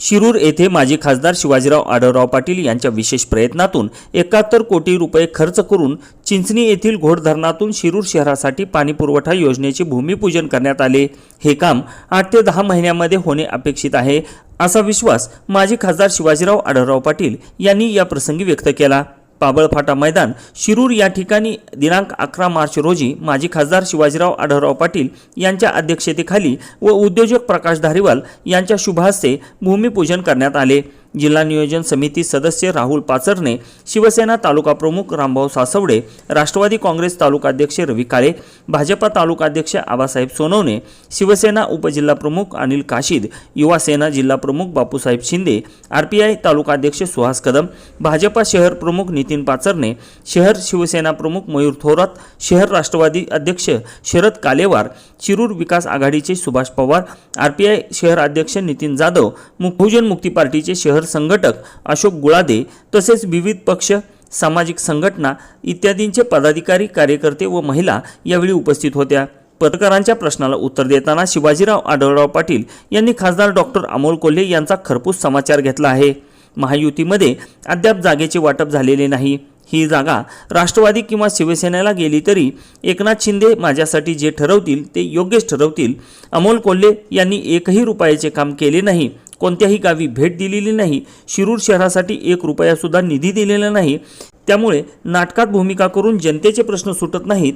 शिरूर येथे माजी खासदार शिवाजीराव आढळराव पाटील यांच्या विशेष प्रयत्नातून एकाहत्तर कोटी रुपये खर्च करून चिंचणी येथील घोड धरणातून शिरूर शहरासाठी पाणीपुरवठा योजनेचे भूमिपूजन करण्यात आले. हे काम आठ ते दहा महिन्यामध्ये होणे अपेक्षित आहे असा विश्वास माजी खासदार शिवाजीराव आढळराव पाटील यांनी या प्रसंगी व्यक्त केला. पाबळफाटा मैदान शिरूर या ठिकाणी दिनांक अकरा मार्च रोजी माजी खासदार शिवाजीराव आढळराव पाटील यांच्या अध्यक्षतेखाली व उद्योजक प्रकाश धारीवाल यांच्या शुभहस्ते भूमिपूजन करण्यात आले. जिल्हा नियोजन समिती सदस्य राहुल पाचरणे शिवसेना तालुका प्रमुख रामभाऊ सासवडे राष्ट्रवादी काँग्रेस तालुकाध्यक्ष रवी काळे भाजपा तालुकाध्यक्ष आबासाहेब सोनवणे शिवसेना उपजिल्हा प्रमुख अनिल काशीद युवा सेना जिल्हा प्रमुख बापूसाहेब शिंदे आरपीआय तालुकाध्यक्ष सुहास कदम भाजपा शहर प्रमुख नितीन पाचरणे शहर शिवसेना प्रमुख मयूर थोरात शहर राष्ट्रवादी अध्यक्ष शरद कालेवार शिरूर विकास आघाडीचे सुभाष पवार आरपीआय शहर अध्यक्ष नितीन जाधव बहुजन मुक्ती पार्टीचे शहर संघटक अशोक गुळादे तसेच विविध पक्ष सामाजिक संघटना इत्यादींचे पदाधिकारी कार्यकर्ते व महिला यावेळी उपस्थित होत्या. पत्रकारांच्या प्रश्नाला उत्तर देताना शिवाजीराव आढळराव पाटील यांनी खासदार डॉक्टर अमोल कोल्हे यांचा खरपूस समाचार घेतला आहे. महायुतीमध्ये अद्याप जागेचे वाटप झालेले नाही. ही जागा राष्ट्रवादी किंवा शिवसेनेला गेली तरी एकनाथ शिंदे माझ्यासाठी जे ठरवतील ते योग्यच ठरवतील. अमोल कोल्हे यांनी एकही रुपयाचे काम केले नाही. कोणत्याही गावी भेट दिलेली नाही शिरूर शहरासाठी एक रुपयासुद्धा निधी दिलेला नाही. त्यामुळे नाटकात भूमिका करून जनतेचे प्रश्न सुटत नाहीत.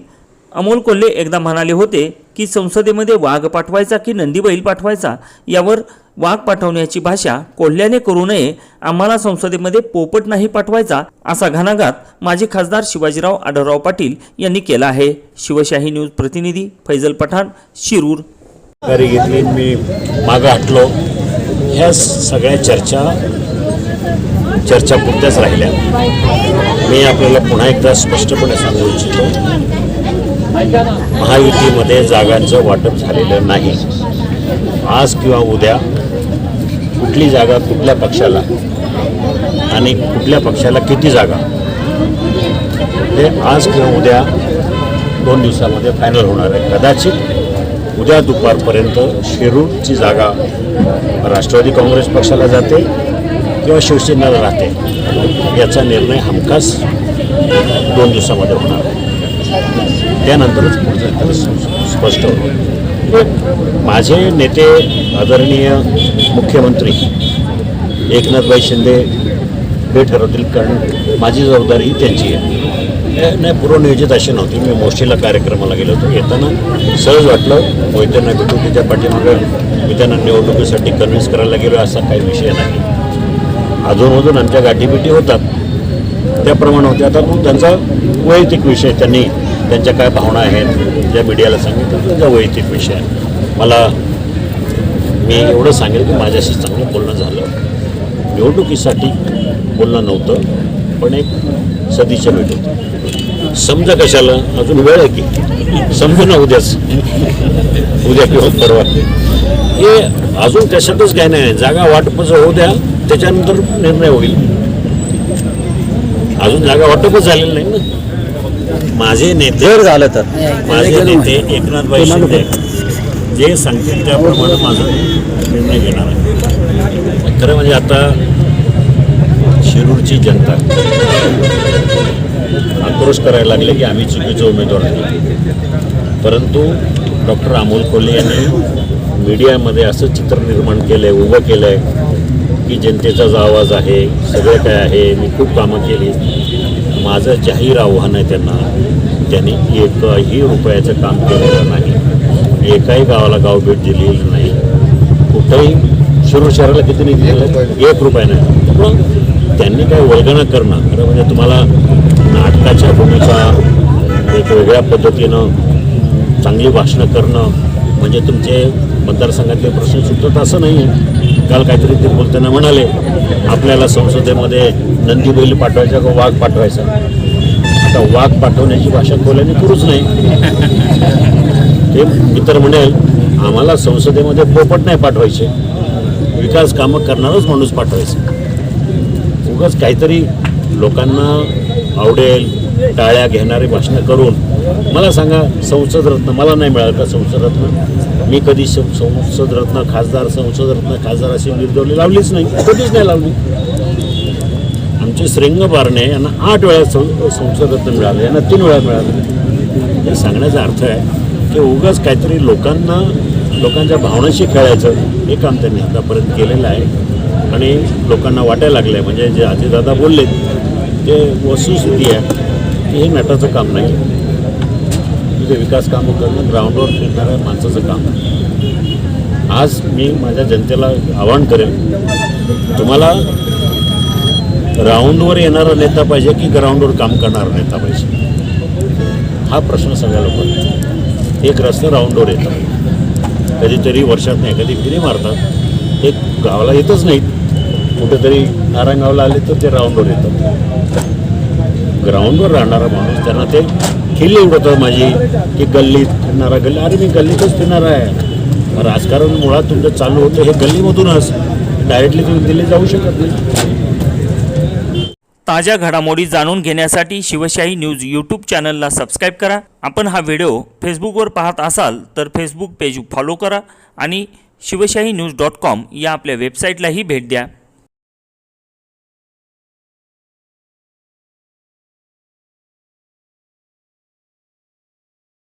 अमोल कोल्हे एकदा म्हणाले होते की संसदेमध्ये वाघ पाठवायचा की नंदीबैल पाठवायचा? यावर वाघ पाठवण्याची भाषा कोल्ह्याने करू नये. आम्हाला संसदेमध्ये पोपट नाही पाठवायचा असा घणाघात माजी खासदार शिवाजीराव आढळराव पाटील यांनी केला आहे. शिवशाही न्यूज प्रतिनिधी फैजल पठाण शिरूर. घेतली. मी मागं हटलो. ह्या सगळ्या चर्चा चर्चा पुरत्याच राहिल्या. मी आपल्याला पुन्हा एकदा स्पष्टपणे सांगू इच्छितो महायुतीमध्ये जागांचं वाटप झालेलं नाही. आज किंवा उद्या कुठली जागा कुठल्या पक्षाला आणि कुठल्या पक्षाला किती जागा हे आज किंवा उद्या दोन दिवसामध्ये फायनल होणार आहे. कदाचित उद्या दुपारपर्यंत शिरूरची जागा राष्ट्रवादी काँग्रेस पक्षाला जाते किंवा शिवसेनेला राहते. याचा निर्णय हमखास दोन दिवसामध्ये होणार. आहे त्यानंतरच पुढचं स्पष्ट होईल. माझे नेते आदरणीय मुख्यमंत्री एकनाथभाई शिंदे हे ठरवतील कारण माझी जबाबदारी त्यांची आहे. नाही पूर्वनियोजित अशी नव्हती. मी मोशीला कार्यक्रमाला गेलो होतो. येताना सहज वाटलं मोहित्यांना भेटू त्याच्या पाठीमागे मी त्यांना निवडणुकीसाठी कन्व्हिन्स करायला गेलो असा काही विषय नाही. अजूनमधून आमच्या गाठीभेटी होतात. त्याप्रमाणे होते. आता मग त्यांचा वैयक्तिक विषय त्यांनी त्यांच्या काय भावना आहेत ज्या मीडियाला सांगितलं त्यांचा वैयक्तिक विषय मला मी एवढं सांगेल की माझ्याशी चांगलं बोलणं झालं. निवडणुकीसाठी बोलणं नव्हतं पण एक सदिच्छा भेट होती. समजा कशाला? अजून वेळ आहे की? समजू ना उद्याच. उद्या किंवा परवा. हे अजून कशातच काय नाही. जागा वाटपच होऊ द्या त्याच्यानंतर निर्णय होईल. अजून जागा वाटपच झालेलं नाही ना. माझे नेते झालं तर. माझे नेते एकनाथभाई शिंदे जे सांगतील त्याप्रमाणे माझा निर्णय घेणार आहे. खरं म्हणजे आता शिरूरची जनता आक्रोश करायला लागले की आम्ही चुकीचे उमेदवार नाही परंतु डॉक्टर अमोल कोल्हे यांनी मीडियामध्ये असं चित्र निर्माण केलं आहे उभं केलं आहे की जनतेचा जो आवाज आहे सगळं काय आहे मी खूप कामं केली. माझं जाहीर आव्हान आहे त्यांना त्यांनी एकही रुपयाचं काम केलेलं नाही. एकाही गावाला गाव भेट दिलेली नाही. कुठंही शिरूर शहराला किती निधी दिला एक रुपया नाही. पण त्यांनी काय वल्गना करणं? खरं म्हणजे तुम्हाला नाटकाच्या भूमिका एक वेगळ्या पद्धतीनं चांगली भाषणं करणं म्हणजे तुमचे मतदारसंघातले प्रश्न सुटतात असं नाही. आहे काल काहीतरी ते बोलताना म्हणाले आपल्याला संसदेमध्ये नंदी बैल पाठवायचा का वाघ पाठवायचा? आता वाघ पाठवण्याची भाषा खोल्याने करूच नाही. ते इतर म्हणेल आम्हाला संसदेमध्ये पोपट नाही पाठवायचे. विकास कामं करणारच माणूस पाठवायचं. उगाच काहीतरी लोकांना आवडेल टाळ्या घेणारी भाषणं करून. मला सांगा संसद रत्न मला नाही मिळालं का संसद रत्न? मी कधी संसदरत्न खासदार संसदरत्न खासदार अशी बिरदवली लावलीच नाही. कधीच नाही लावली. आमचे श्रेंगपारणे यांना आठ वेळा संसदरत्न मिळालं यांना तीन वेळा मिळालं. हे सांगण्याचा अर्थ आहे की उगाच काहीतरी लोकांना लोकांच्या भावनाशी खेळायचं हे काम त्यांनी आतापर्यंत केलेलं आहे. आणि लोकांना वाटायला लागलं आहे म्हणजे जे आजीदादा बोलले जे वस्तुस्थिती आहे हे नटाचं काम नाही. तिथे विकास कामं करणं ग्राउंडवर फिरणाऱ्या माणसाचं काम आहे. आज मी माझ्या जनतेला आवाहन करेन तुम्हाला राऊंडवर येणारा नेता पाहिजे की ग्राउंडवर काम करणारा नेता पाहिजे? हा प्रश्न सगळ्या लोकांना एक रस्ता राऊंडवर येतात. कधीतरी वर्षात नाही कधी फिरी मारतात. एक गावाला येतच नाहीत. कुठेतरी नारायणगावला आले तर ते राऊंडवर येतात ग्राउंडवर राहणारा माणूस त्यांना ते खिल्ली उडवतात माझी की गल्लीत फिरणारा गल्ली अरे मी गल्लीतच फिरणार आहे. राजकारण मुळात तुमचं चालू होतं हे गल्लीमधूनच. डायरेक्टली तुम्ही दिले जाऊ शकत नाही. ताज्या घडामोडी जाणून घेण्यासाठी शिवशाही न्यूज यूट्यूब चॅनलला सबस्क्राईब करा. आपण हा व्हिडिओ फेसबुकवर पाहत असाल तर फेसबुक पेज फॉलो करा आणि शिवशाही न्यूज डॉट कॉम या आपल्या वेबसाईटलाही भेट द्या.